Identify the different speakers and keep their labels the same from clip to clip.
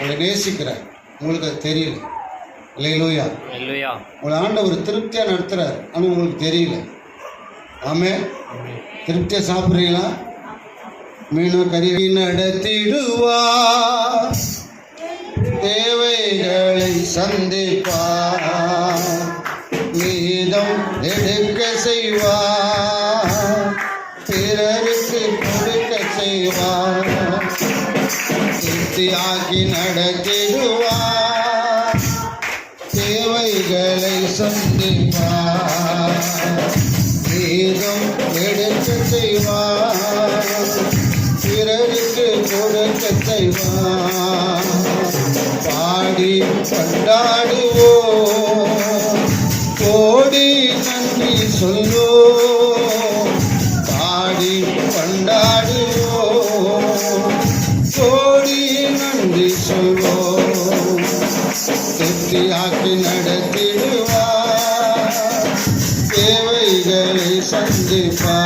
Speaker 1: உங்களை நேசிக்கிறார் உங்களுக்கு அது தெரியல. இல்லையிலூயா
Speaker 2: அல்லேலூயா
Speaker 1: உங்களை ஆண்டவர் திருப்தியாக நடத்துகிறார் ஆனால் உங்களுக்கு தெரியல. ஆமே திருப்தியாக சாப்பிட்றீங்களா? மீனும் கறி நடத்திடுவா தேவைகளை சந்திப்பா மீதம் எடுக்க செய்வா திருப்தியாக்கி நடத்திடுவார். தேவைகளை சந்திப்பார். வேதம் எடுத்து செய்வார். பிறருக்கு கொடுக்க செய்வார். பாடி கொண்டார் ஆக்கி நடத்திடுவா தேவைகளை சந்திப்பா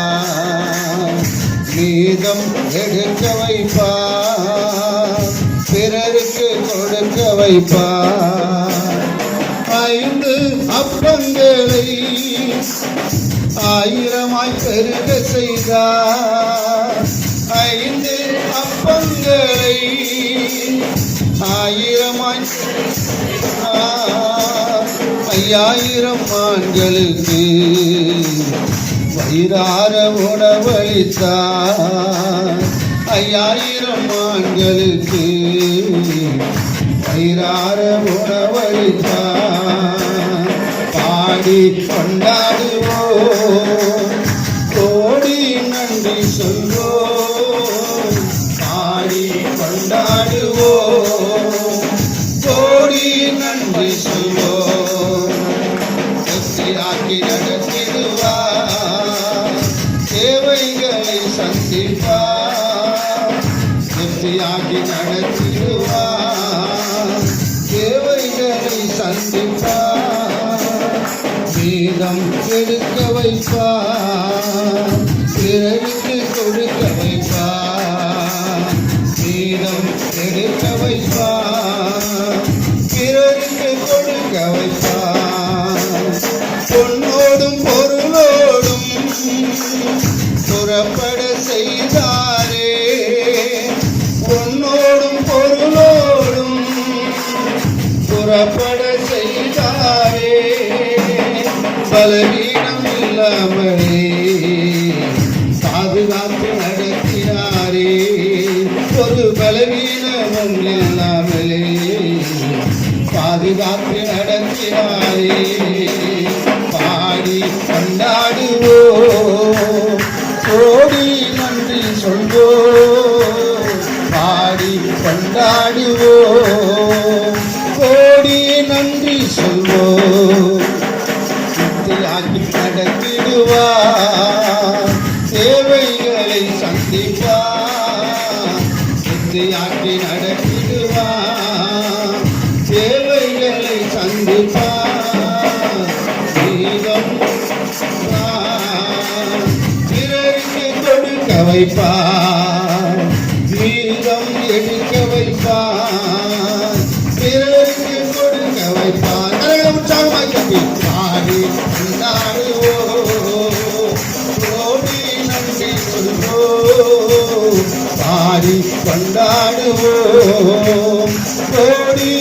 Speaker 1: மீதம் எடுக்க வைப்பா பிறருக்கு கொடுக்க வைப்பா ஐந்து அப்பங்களை ஆயிரமாய் பெருக செய்தார். ஐயாயிரம் ஆண்களுக்கு வயிறார உணவளித்தார். ஐயாயிரம் ஆண்களுக்கு வயிறார உணவளித்தார். பாடி கொண்டாடுவோம். கோடி நன்றி சொல்வோம். பாடி கொண்டாடுவோம். கோடி நன்றி சொல்வோம். சந்திப்பா வெற்றியாக்கி நடத்திடுவா தேவைகளை சந்திப்பா வேதம் எடுக்க வைப்பா பிறருக்கு கொடுக்க வைப்பா வேதம் எடுக்க வைப்பா பிறருக்கு கொடுக்க வைப்பா பொன்னோடும் பொருளோடும் புறப்பட பலவீனமும் இல்லாமலே பாதுகாத்து நடத்தினாரே ஆக்கி நடத்திடுவா தேவைகளை சந்திப்பா மீதம் பிறருக்கு கொடுக்க வைப்பா தீபம் எடுக்க வைப்பா கோடி